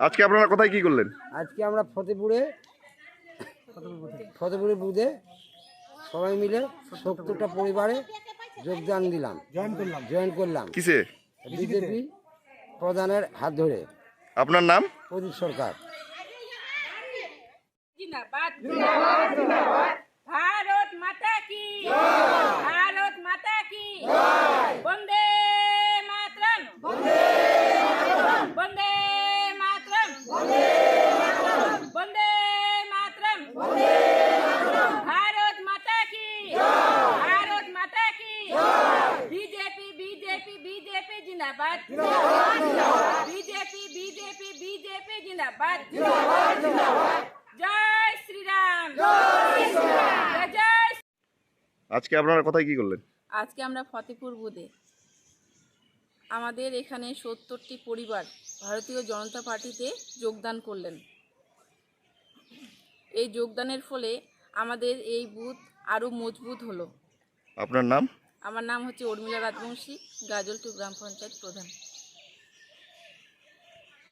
আজকে আপনারা কোথায় কি করলেন? আজকে আমরা ফতেপুরে ফতেপুরে বুধে সবাই মিলে সত্তরটা পরিবারে যোগদান দিলাম। জয়েন করলাম। জয়েন করলাম। কিসে? বিজেপি প্রধানের হাত ধরে। আপনার নাম? Pradip Sarkar. BJP BJP BJP জিন্দাবাদ। বিজেপি বিজেপি বিজেপি জিন্দাবাদ। জয় শ্রীরাম। আজকে আপনারা কোথায় কি করলেন? আজকে আমরা ফতেপুর বুধে। আমাদের এখানে সত্তরটি পরিবার ভারতীয় জনতা পার্টিতে যোগদান করলেন। এই যোগদানের ফলে আমাদের এই বুথ আরও মজবুত হলো। আপনার নাম? আমার নাম হচ্ছে উর্মিলা রাজবংশী গাজলটু গ্রাম পঞ্চায়েত প্রধান।